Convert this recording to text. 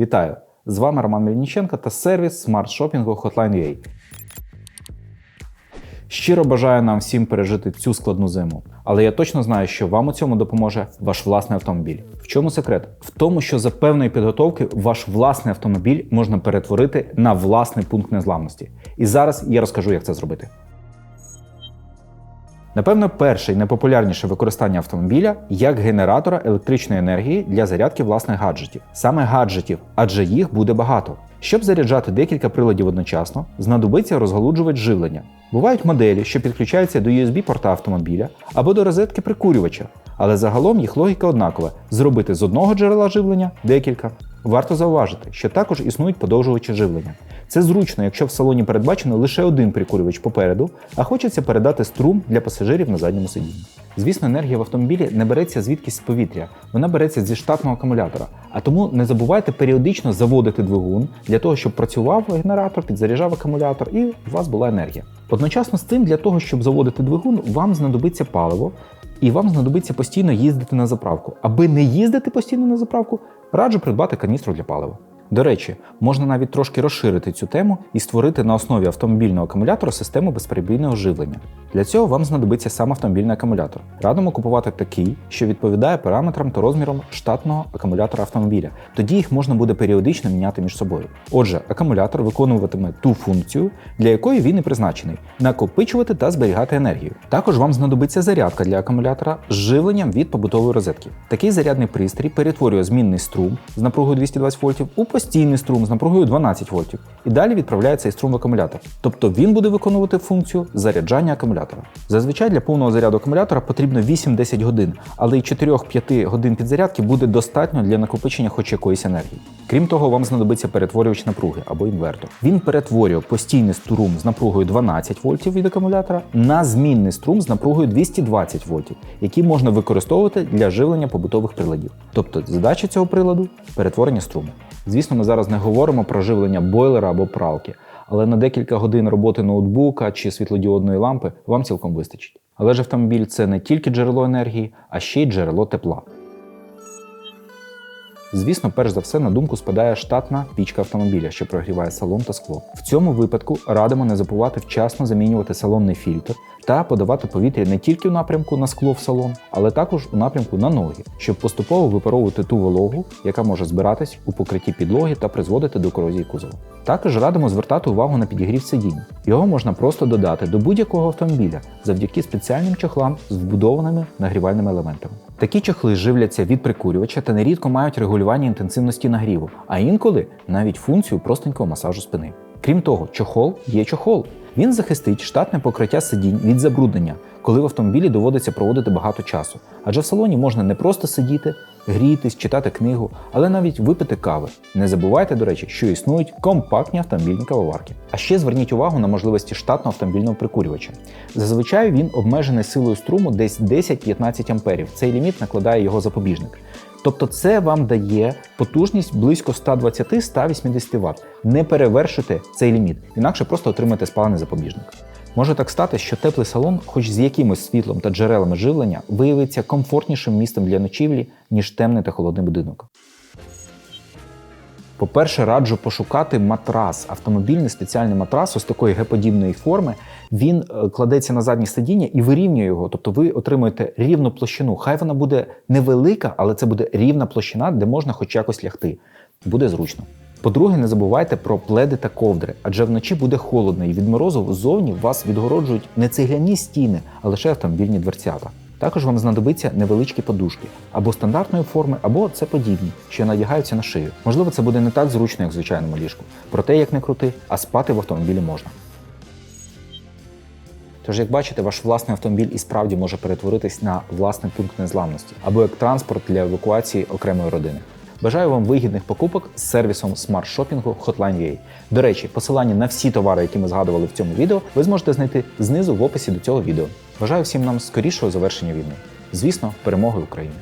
Вітаю! З вами Роман Мельниченко та сервіс смарт-шопінгу Hotline.ua. Щиро бажаю нам всім пережити цю складну зиму, але я точно знаю, що вам у цьому допоможе ваш власний автомобіль. В чому секрет? В тому, що за певної підготовки ваш власний автомобіль можна перетворити на власний пункт незламності. І зараз я розкажу, як це зробити. Напевно, перше і найпопулярніше використання автомобіля як генератора електричної енергії для зарядки власних гаджетів. Саме гаджетів, адже їх буде багато. Щоб заряджати декілька приладів одночасно, знадобиться розгалуджувач живлення. Бувають моделі, що підключаються до USB-порта автомобіля або до розетки прикурювача, але загалом їх логіка однакова: зробити з одного джерела живлення декілька. Варто зауважити, що також існують подовжувачі живлення. Це зручно, якщо в салоні передбачено лише один прикурювач попереду, а хочеться передати струм для пасажирів на задньому сидінні. Звісно, енергія в автомобілі не береться звідкись з повітря, вона береться зі штатного акумулятора. А тому не забувайте періодично заводити двигун для того, щоб працював генератор, підзаряджав акумулятор і у вас була енергія. Одночасно з тим, для того, щоб заводити двигун, вам знадобиться паливо, і вам знадобиться постійно їздити на заправку. Аби не їздити постійно на заправку, раджу придбати каністру для палива. До речі, можна навіть трошки розширити цю тему і створити на основі автомобільного акумулятора систему безперебійного живлення. Для цього вам знадобиться сам автомобільний акумулятор. Радимо купувати такий, що відповідає параметрам та розмірам штатного акумулятора автомобіля. Тоді їх можна буде періодично міняти між собою. Отже, акумулятор виконуватиме ту функцію, для якої він і призначений накопичувати та зберігати енергію. Також вам знадобиться зарядка для акумулятора з живленням від побутової розетки. Такий зарядний пристрій перетворює змінний струм з напругою 220 вольтів у постійний струм з напругою 12 вольтів. І далі відправляє цей струм в акумулятор. Тобто він буде виконувати функцію заряджання акумулятора. Зазвичай для повного заряду акумулятора потрібно 8-10 годин, але й 4-5 годин підзарядки буде достатньо для накопичення хоч якоїсь енергії. Крім того, вам знадобиться перетворювач напруги або інвертор. Він перетворює постійний струм з напругою 12 вольтів від акумулятора на змінний струм з напругою 220 вольтів, який можна використовувати для живлення побутових приладів. Тобто задача цього приладу перетворення струму. Звісно, ми зараз не говоримо про живлення бойлера або пралки, але на декілька годин роботи ноутбука чи світлодіодної лампи вам цілком вистачить. Але ж автомобіль це не тільки джерело енергії, а ще й джерело тепла. Звісно, перш за все на думку спадає штатна пічка автомобіля, що прогріває салон та скло. В цьому випадку радимо не забувати вчасно замінювати салонний фільтр та подавати повітря не тільки в напрямку на скло в салон, але також у напрямку на ноги, щоб поступово випаровувати ту вологу, яка може збиратись у покритті підлоги та призводити до корозії кузова. Також радимо звертати увагу на підігрів сидінь. Його можна просто додати до будь-якого автомобіля завдяки спеціальним чохлам з вбудованими нагрівальними елементами. Такі чохли живляться від прикурювача та нерідко мають регулювання інтенсивності нагріву, а інколи навіть функцію простенького масажу спини. Крім того, чохол є чохол. Він захистить штатне покриття сидінь від забруднення, коли в автомобілі доводиться проводити багато часу. Адже в салоні можна не просто сидіти, грітись, читати книгу, але навіть випити кави. Не забувайте, до речі, що існують компактні автомобільні кавоварки. А ще зверніть увагу на можливості штатного автомобільного прикурювача. Зазвичай він обмежений силою струму десь 10-15 амперів. Цей ліміт накладає його запобіжник. Тобто це вам дає потужність близько 120-180 Вт. Не перевершуйте цей ліміт, інакше просто отримаєте спалений запобіжник. Може так стати, що теплий салон, хоч з якимось світлом та джерелами живлення, виявиться комфортнішим місцем для ночівлі, ніж темний та холодний будинок. По-перше, раджу пошукати матрас, автомобільний спеціальний матрас ось такої Г-подібної форми. Він е, кладеться на заднє сидіння і вирівнює його. Тобто ви отримуєте рівну площину. Хай вона буде невелика, але це буде рівна площина, де можна хоч якось лягти. Буде зручно. По-друге, не забувайте про пледи та ковдри, адже вночі буде холодно, і від морозу ззовні вас відгороджують не цегляні стіни, а лише автомобільні дверцята. Також вам знадобиться невеличкі подушки або стандартної форми, або це подібні, що надягаються на шию. Можливо, це буде не так зручно, як в звичайному ліжку. Проте, як не крути, а спати в автомобілі можна. Тож, як бачите, ваш власний автомобіль і справді може перетворитись на власний пункт незламності або як транспорт для евакуації окремої родини. Бажаю вам вигідних покупок з сервісом смарт-шопінгу Hotline.ua. До речі, посилання на всі товари, які ми згадували в цьому відео, ви зможете знайти знизу в описі до цього відео. Бажаю всім нам скорішого завершення війни. Звісно, перемоги України!